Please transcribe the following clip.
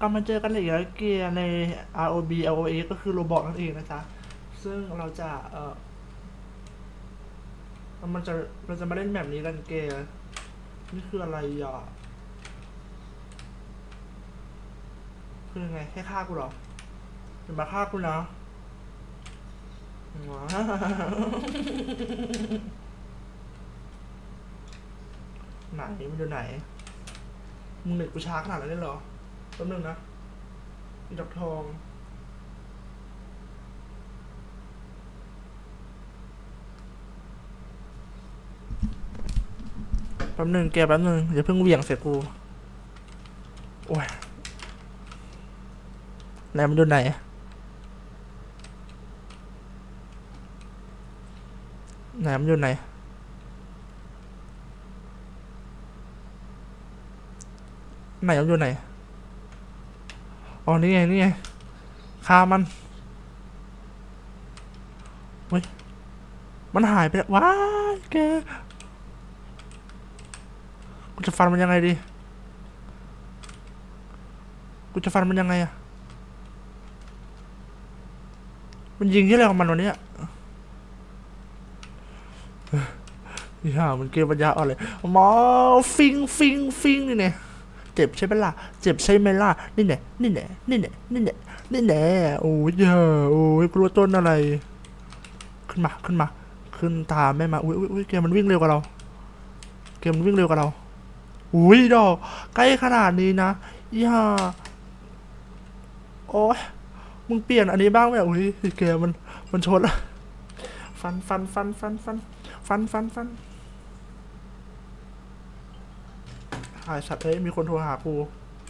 กลับมาเจอกันอีกแล้วเกียร์ใน ROB LOA ก็คือโรบอทนั่นเองนะจ๊ะ ซึ่งเราจะเออมันจะเราจะมาเล่นแบบนี้กันเกียร์นี่คืออะไรอะคือยังไงให้ฆ่ากูเหรออย่ามาฆ่ากูนะว้าไหนมันอยู่ไหนมึงเน็ตกูช้าขนาดนั้นเลยเหรอ แป๊บนึงนะอีดอกทอง แป๊บนึงแกแป๊บนึงอย่าเพิ่งเหวี่ยงเสียกู โอ้ยไหนมันอยู่ไหนไหนมันอยู่ไหนไหนมันอยู่ไหน อ๋อนี่ไงนี่ไงฆ่ามันเฮ้ยมันหายไปแล้วว้ายแกกูจะฟันมันยังไงดีกูจะฟันมันยังไงอะมันยิงที่อะไรของมันวันนี้อะนี่ามันเกมปัญญาอ่อนเลยหมอฟิงฟิงฟิงนี่เนี่ย เจ็บใช่ไหมล่ะ เจ็บใช่ไหมล่ะ นี่แน่นี่แน่นี่แน่นี่แน่นี่แน่โอ้ยเยอโอ้ยกลัวต้นอะไร ขึ้นมา ขึ้นมา ขึ้นตามแม่มาอุ้ยอุ้ยอุ้ยเกมมันวิ่งเร็วกว่าเรา เกมมันวิ่งเร็วกว่าเรา อุ้ยดอก ใกล้ขนาดนี้นะย่าโอ้ยมึงเปลี่ยนอันนี้บ้างไหมอุ้ยเกมมัน มันชนละฟันฟันฟันฟันฟันฟันฟันฟัน หายสัตว์เอ้ยมีคนโทรหากู